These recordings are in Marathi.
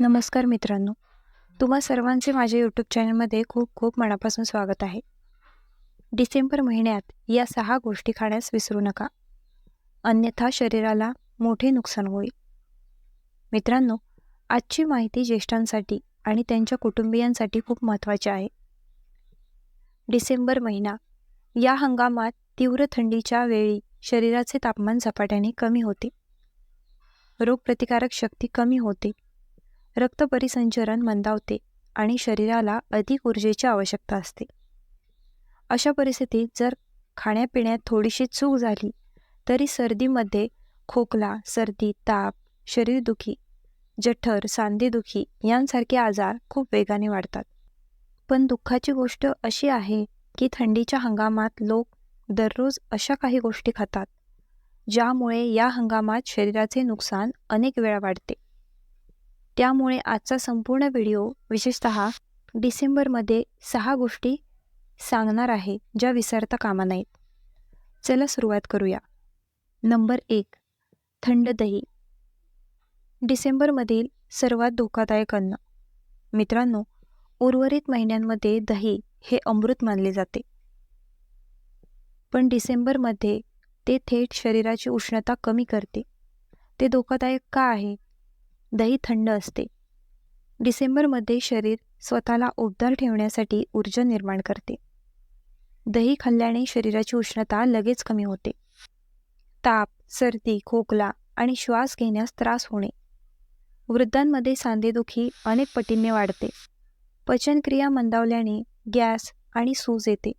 नमस्कार मित्रांनो. तुम्हा सर्वांचे माझ्या यूट्यूब चॅनलमध्ये खूप खूप मनापासून स्वागत आहे. डिसेंबर महिन्यात या सहा गोष्टी खाण्यास विसरू नका. अन्यथा शरीराला मोठे नुकसान होईल. मित्रांनो आजची माहिती ज्येष्ठांसाठी आणि त्यांच्या कुटुंबियांसाठी खूप महत्त्वाची आहे. डिसेंबर महिना या हंगामात तीव्र थंडीच्या वेळी शरीराचे तापमान झपाट्याने कमी होते. रोगप्रतिकारक शक्ती कमी होते. रक्तपरिसंचरण मंदावते आणि शरीराला अधिक ऊर्जेची आवश्यकता असते. अशा परिस्थितीत जर खाण्यापिण्यात थोडीशी चूक झाली तरी सर्दीमध्ये खोकला सर्दी ताप शरीरदुखी जठर सांधेदुखी यांसारखे आजार खूप वेगाने वाढतात. पण दुःखाची गोष्ट अशी आहे की थंडीच्या हंगामात लोक दररोज अशा काही गोष्टी खातात ज्यामुळे या हंगामात शरीराचे नुकसान अनेक वेळा वाढते. त्यामुळे आजचा संपूर्ण व्हिडिओ विशेषत डिसेंबरमध्ये सहा गोष्टी सांगणार आहे ज्या विसरता कामा नाहीत चला सुरुवात करूया. नंबर एक थंड दही. डिसेंबरमधील सर्वात धोकादायक अन्न. मित्रांनो उर्वरित महिन्यांमध्ये दही हे अमृत मानले जाते. पण डिसेंबरमध्ये ते थेट शरीराची उष्णता कमी करते. ते धोकादायक का आहे? दही थंड असते. डिसेंबरमध्ये शरीर स्वतःला उबदार ठेवण्यासाठी ऊर्जा निर्माण करते. दही खाल्ल्याने शरीराची उष्णता लगेच कमी होते. ताप सर्दी खोकला आणि श्वास घेण्यास त्रास होणे. वृद्धांमध्ये सांधेदुखी अनेक पटींनी वाढते. पचनक्रिया मंदावल्याने गॅस आणि सूज येते.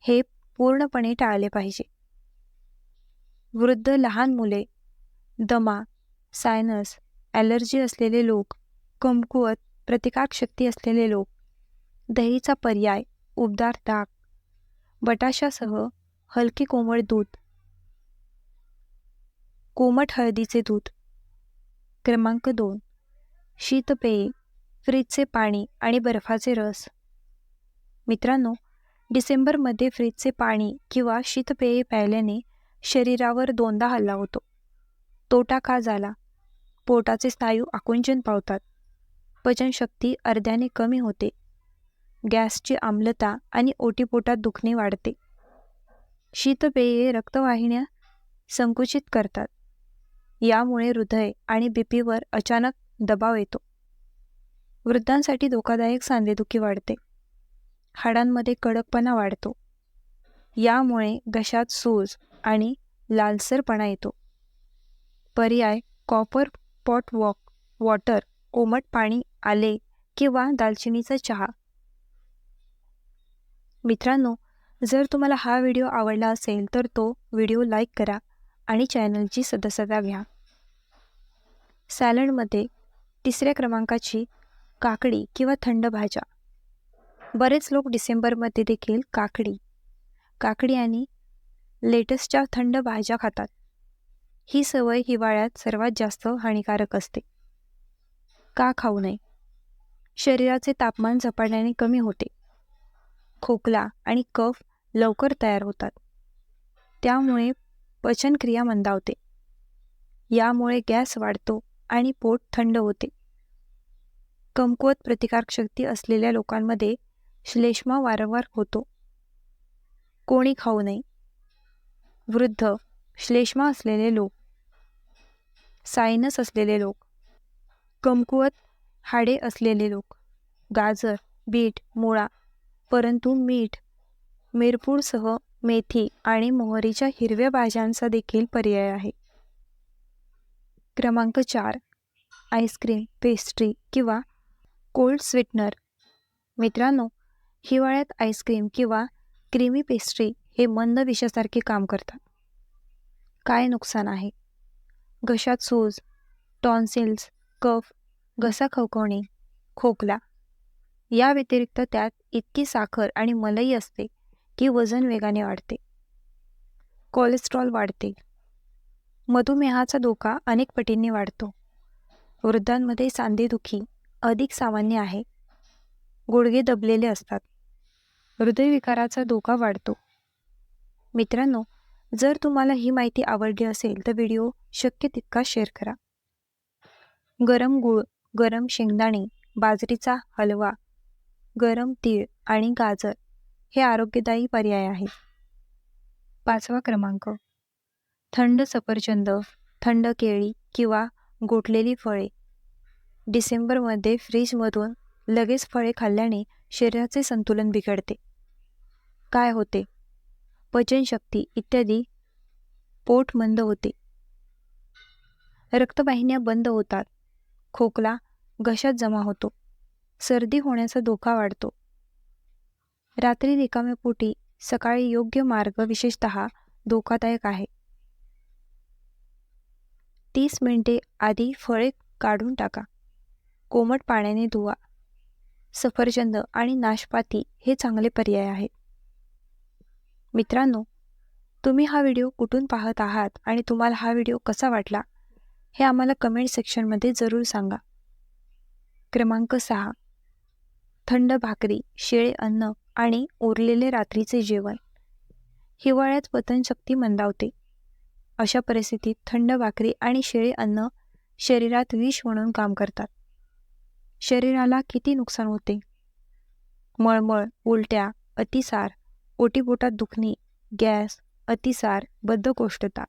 हे पूर्णपणे टाळले पाहिजे. वृद्ध लहान मुले दमा सायनस ॲलर्जी असलेले लोक कमकुवत प्रतिकारशक्ती असलेले लोक दहीचा पर्याय उबदार ताक बटाशासह हलके कोमट दूध कोमट हळदीचे दूध क्रमांक दोन शीतपेये फ्रीजचे पाणी आणि बर्फाचे रस. मित्रांनो डिसेंबरमध्ये फ्रीजचे पाणी किंवा शीतपेये प्यायल्याने शरीरावर दोनदा हल्ला होतो. तोटा का झाला? पोटाचे स्नायू आकुंचन पावतात. पचनशक्ती अर्ध्याने कमी होते. गॅसची आम्लता आणि ओटीपोटात दुखणे वाढते. शीतपेये रक्तवाहिन्या संकुचित करतात. यामुळे हृदय आणि बीपीवर अचानक दबाव येतो. वृद्धांसाठी धोकादायक सांधेदुखी वाढते. हाडांमध्ये कडकपणा वाढतो. यामुळे घशात सूज आणि लालसरपणा येतो. पर्याय कॉपर पॉट वॉक वॉटर कोमट पाणी आले किंवा दालचिनीचा चहा. मित्रांनो जर तुम्हाला हा व्हिडिओ आवडला असेल तर तो व्हिडिओ लाईक करा आणि चॅनलची सदस्यता घ्या. सॅलडमध्ये तिसऱ्या क्रमांकाची काकडी किंवा थंड भाज्या. बरेच लोक डिसेंबरमध्ये देखील काकडी काकडी आणि लेटसच्या थंड भाज्या खातात. ही सवय हिवाळ्यात सर्वात जास्त हानिकारक असते. का खाऊ नये? शरीराचे तापमान झपाट्याने कमी होते. खोकला आणि कफ लवकर तयार होतात. त्यामुळे पचनक्रिया मंदावते. यामुळे गॅस वाढतो आणि पोट थंड होते. कमकुवत प्रतिकारशक्ती असलेल्या लोकांमध्ये श्लेष्मा वारंवार होतो. कोणी खाऊ नये. वृद्ध श्लेष्मा असलेले लोक. सायनस असलेले लोक. कमकुवत हाडे असलेले लोक. गाजर बीट मुळा परंतु मीठ मिरपूडसह मेथी आणि मोहरीच्या हिरव्या भाज्यांचा देखील पर्याय आहे. क्रमांक चार. आईस्क्रीम पेस्ट्री किंवा कोल्ड स्वीटनर. मित्रांनो हिवाळ्यात आईस्क्रीम किंवा क्रीमी पेस्ट्री हे मंद विषासारखे काम करतात. काय नुकसान आहे? घशात सूज टॉन्सिल्स कफ घसा खवखवणे खोकला या व्यतिरिक्त त्यात इतकी साखर आणि मलई असते की वजन वेगाने वाढते. कोलेस्ट्रॉल वाढते. मधुमेहाचा धोका अनेक पटींनी वाढतो. वृद्धांमध्ये सांधेदुखी अधिक सामान्य आहे. गुडघे दबलेले असतात. हृदयविकाराचा धोका वाढतो. मित्रांनो जर तुम्हाला ही माहिती आवडली असेल तर व्हिडिओ शक्य तितका शेअर करा. गरम गूळ गरम शेंगदाणे बाजरीचा हलवा गरम तीळ आणि गाजर हे आरोग्यदायी पर्याय आहेत. पाचवा क्रमांक. थंड सफरचंद थंड केळी किंवा गोठलेली फळे. डिसेंबरमध्ये फ्रीजमधून लगेच फळे खाल्ल्याने शरीराचे संतुलन बिघडते. काय होते? पचनशक्ती इत्यादी पोट मंद होते. रक्तवाहिन्या बंद होतात. खोकला घशात जमा होतो. सर्दी होण्याचा धोका वाढतो. रात्री रिकाम्या पोटी सकाळी योग्य मार्ग विशेषत धोकादायक आहे. तीस मिनिटे आधी फळे काढून टाका. कोमट पाण्याने धुवा. सफरचंद आणि नाशपाती हे चांगले पर्याय आहेत. मित्रांनो तुम्ही हा व्हिडिओ कुठून पाहत आहात आणि तुम्हाला हा व्हिडिओ कसा वाटला हे आम्हाला कमेंट सेक्शनमध्ये जरूर सांगा. क्रमांक सहा थंड भाकरी शिळे अन्न आणि उरलेले रात्रीचे जेवण. हिवाळ्यात पतनशक्ती मंदावते. अशा परिस्थितीत थंड भाकरी आणि शिळे अन्न शरीरात विष म्हणून काम करतात. शरीराला किती नुकसान होते? मळमळ उलट्या अतिसार ओटीपोटात दुखणे गॅस अतिसार बद्धकोष्ठता.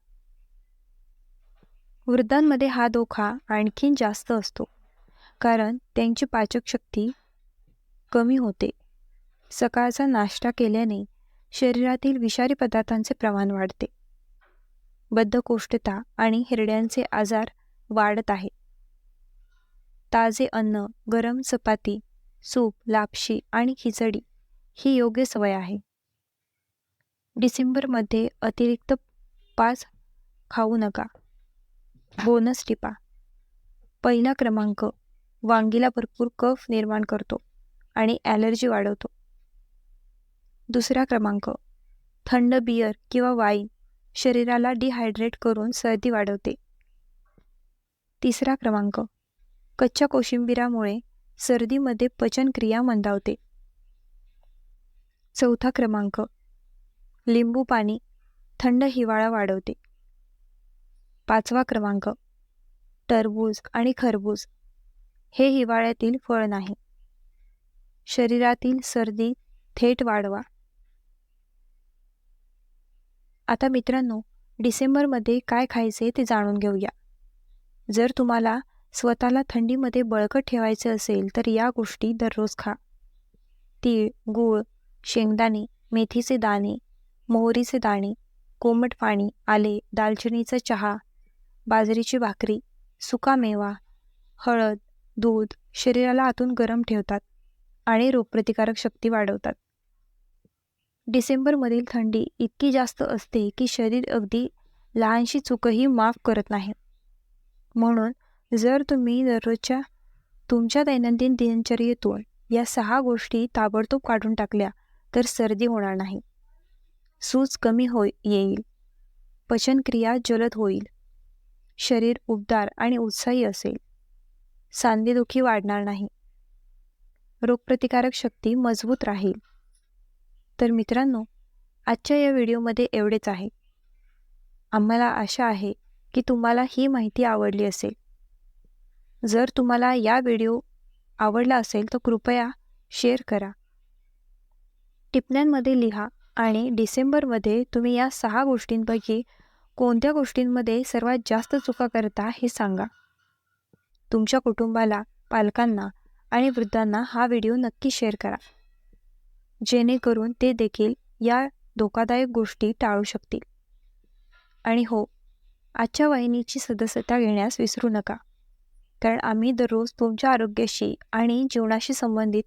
वृद्धांमध्ये हा धोका आणखीन जास्त असतो कारण त्यांची पाचकशक्ती कमी होते. सकाळचा नाश्ता केल्याने शरीरातील विषारी पदार्थांचे प्रमाण वाढते. बद्धकोष्ठता आणि हिरड्यांचे आजार वाढत आहे. ताजे अन्न गरम चपाती सूप लापशी आणि खिचडी ही योग्य सवय आहे. डिसेंबरमध्ये अतिरिक्त पाच खाऊ नका. बोनस टिपा. पहिला क्रमांक वांगीला भरपूर कफ निर्माण करतो आणि ॲलर्जी वाढवतो. दुसरा क्रमांक थंड बियर किंवा वाईन शरीराला डिहायड्रेट करून सर्दी वाढवते. तिसरा क्रमांक कच्च्या कोशिंबिरामुळे सर्दीमध्ये पचनक्रिया मंदावते. चौथा क्रमांक लिंबू पाणी थंड हिवाळा वाढवते. पाचवा क्रमांक टरबूज आणि खरबूज. हे हिवाळ्यातील फळ नाही. शरीरातील सर्दी थेट वाढवा. आता मित्रांनो डिसेंबरमध्ये काय खायचे ते जाणून घेऊया. जर तुम्हाला स्वतःला थंडीमध्ये बळकट ठेवायचे असेल तर या गोष्टी दररोज खा. तीळ गूळ शेंगदाणे मेथीचे दाणे मोहरीचे दाणे कोमट पाणी आले दालचिनीचा चहा बाजरीची भाकरी सुकामेवा हळद दूध शरीराला आतून गरम ठेवतात आणि रोगप्रतिकारक शक्ती वाढवतात. डिसेंबरमधील थंडी इतकी जास्त असते की शरीर अगदी लहानशी चूकही माफ करत नाही. म्हणून जर तुम्ही दररोजच्या तुमच्या दैनंदिन दिनचर्येतून या सहा गोष्टी ताबडतोब काढून टाकल्या तर सर्दी होणार नाही. सूज कमी होई येईल. पचनक्रिया जलद होईल. शरीर उबदार आणि उत्साही असेल. सांधेदुखी वाढणार नाही. रोगप्रतिकारक शक्ती मजबूत राहील. तर मित्रांनो आजच्या या व्हिडिओमध्ये एवढेच आहे. आम्हाला आशा आहे की तुम्हाला ही माहिती आवडली असेल. जर तुम्हाला या व्हिडिओ आवडला असेल तर कृपया शेअर करा. टिपण्यांमध्ये लिहा आणि डिसेंबरमध्ये तुम्ही या सहा गोष्टींपैकी कोणत्या गोष्टींमध्ये सर्वात जास्त चुका करता हे सांगा. तुमच्या कुटुंबाला पालकांना आणि वृद्धांना हा व्हिडिओ नक्की शेअर करा. जेणेकरून ते देखील या धोकादायक गोष्टी टाळू शकतील. आणि हो आजच्या वाहिनीची सदस्यता घेण्यास विसरू नका. कारण आम्ही दररोज तुमच्या आरोग्याशी आणि जीवनाशी संबंधित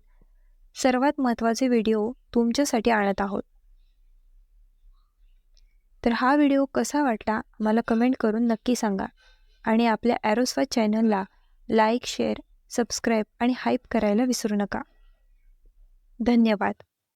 सर्वात महत्त्वाचे व्हिडिओ तुमच्यासाठी आणत आहोत. तर हा व्हिडिओ कसा वाटला मला कमेंट करून नक्की सांगा. आणि आपल्या ॲरोस्वा चॅनलला लाईक शेअर सबस्क्राईब आणि हाईप करायला विसरू नका. धन्यवाद.